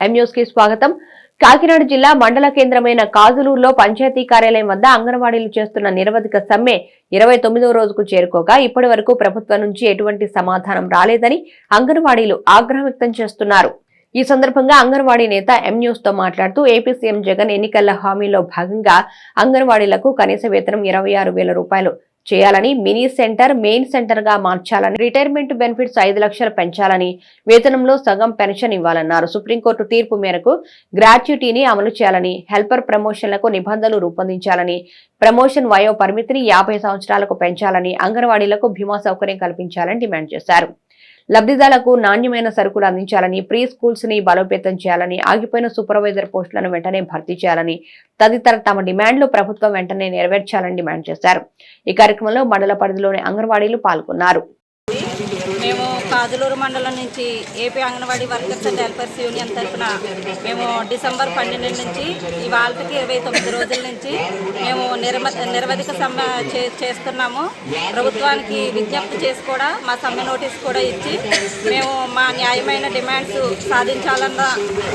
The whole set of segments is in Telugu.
కి స్వాగతం. కాకినాడ జిల్లా మండల కేంద్రమైన కాజులూరులో పంచాయతీ కార్యాలయం వద్ద అంగన్వాడీలు చేస్తున్న నిరవధిక సమ్మె ఇరవై తొమ్మిదవ రోజుకు చేరుకోగా ఇప్పటి వరకు ప్రభుత్వం నుంచి ఎటువంటి సమాధానం రాలేదని అంగన్వాడీలు ఆగ్రహం వ్యక్తం చేస్తున్నారు. ఈ సందర్భంగా అంగన్వాడీ నేత ఎం న్యూస్తో మాట్లాడుతూ ఏపీ సీఎం జగన్ ఎన్నికల హామీలో భాగంగా అంగన్వాడీలకు కనీస వేతనం ఇరవై ఆరు వేల రూపాయలు చేయాలని మినీ సెంటర్ మెయిన్ సెంటర్గా మార్చాలని రిటైర్మెంట్ బెనిఫిట్స్ ఐదు లక్షలు పెంచాలని వేతనంలో సగం పెన్షన్ ఇవ్వాలన్నారు. సుప్రీంకోర్టు తీర్పు మేరకు గ్రాట్యుటీని అమలు చేయాలని హెల్పర్ ప్రమోషన్లకు నిబంధనలు రూపొందించాలని ప్రమోషన్ వయో పరిమితిని యాభై సంవత్సరాలకు పెంచాలని అంగన్వాడీలకు భీమా సౌకర్యం కల్పించాలని డిమాండ్ చేశారు. లబ్ధిదారులకు నాణ్యమైన సరుకులు అందించాలని ప్రీ స్కూల్స్ని బలోపేతం చేయాలని ఆగిపోయిన సూపర్వైజర్ పోస్టులను వెంటనే భర్తీ చేయాలని తదితర తమ డిమాండ్లు ప్రభుత్వం వెంటనే నెరవేర్చాలని డిమాండ్ చేశారు. ఈ కార్యక్రమంలో మండల పరిధిలోని అంగన్వాడీలు పాల్గొన్నారు. మేము మండలం నుంచి AP anganwadi workers and helpers union తరఫున మేము డిసెంబర్ పన్నెండు నుంచి ఇవాళకి ఇరవై తొమ్మిది రోజుల నుంచి మేము నిర్మ నిర్వధిక సమ్మె చే చేస్తున్నాము. ప్రభుత్వానికి విజ్ఞప్తి చేసి కూడా మా సమ్మె నోటీస్ కూడా ఇచ్చి మేము మా న్యాయమైన డిమాండ్స్ సాధించాలన్న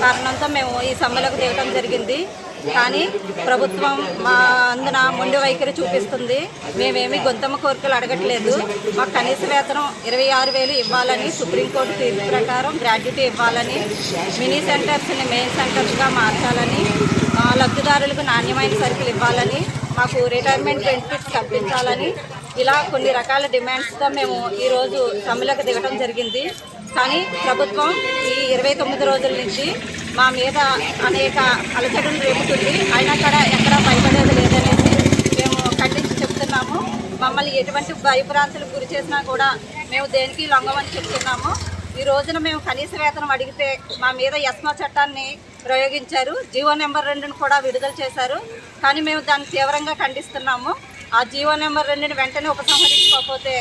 కారణంతో మేము ఈ సమ్మెలకు దిగడం జరిగింది. కానీ ప్రభుత్వం మా అందున మొండి వైఖరి చూపిస్తుంది. మేమేమి గొంతమ్మ కోరికలు అడగట్లేదు. మాకు కనీస వేతనం ఇరవై ఆరు వేలు ఇవ్వాలని సుప్రీంకోర్టు తీర్పు ప్రకారం గ్రాడ్యుటీ ఇవ్వాలని మినీ సెంటర్స్ని మెయిన్ సెంటర్స్గా మార్చాలని లబ్ధిదారులకు నాణ్యమైన సరుకులు ఇవ్వాలని మాకు రిటైర్మెంట్ బెనిఫిట్స్ కల్పించాలని ఇలా కొన్ని రకాల డిమాండ్స్తో మేము ఈరోజు సమ్మెలకు దిగడం జరిగింది. కానీ ప్రభుత్వం ఈ ఇరవై తొమ్మిది రోజుల నుంచి మా మీద అనేక అలచడులు రేపుతుంది. అయినా కూడా ఎక్కడా భయపడేది లేదనేసి మేము ఖండించి చెప్తున్నాము. మమ్మల్ని ఎటువంటి భయభ్రాంతులకు గురి చేసినా కూడా మేము దేనికి లొంగమని చెప్తున్నాము. ఈ రోజున మేము కనీస వేతనం అడిగితే మా మీద యస్మా చట్టాన్ని ప్రయోగించారు. జీవో నెంబర్ రెండును కూడా విడుదల చేశారు. కానీ మేము దాన్ని తీవ్రంగా ఖండిస్తున్నాము. ఆ జీవో నెంబర్ రెండుని వెంటనే ఉపసంహరించుకోకపోతే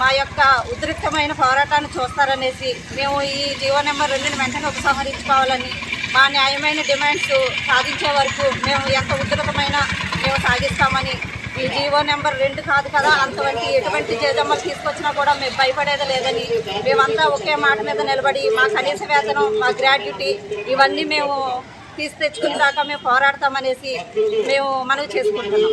మా యొక్క ఉద్రిక్తమైన పోరాటాన్ని చూస్తారనేసి మేము ఈ జీవో నెంబర్ రెండుని వెంటనే ఉపసంహరించుకోవాలని మా న్యాయమైన డిమాండ్స్ సాధించే వరకు మేము ఎంత ఉధృతమైన మేము సాగిస్తామని ఈ జీవో నెంబర్ రెండు కాదు కదా అంతవంటి ఎటువంటి జేజమ్మలు తీసుకొచ్చినా కూడా మేము భయపడేది లేదని మేమంతా ఒకే మాట మీద నిలబడి మా కనీస వేతనం మా గ్రాడ్యుటీ ఇవన్నీ మేము తీసి తెచ్చుకుని దాకా మేము పోరాడతామనేసి మేము మనవి చేసుకుంటున్నాం.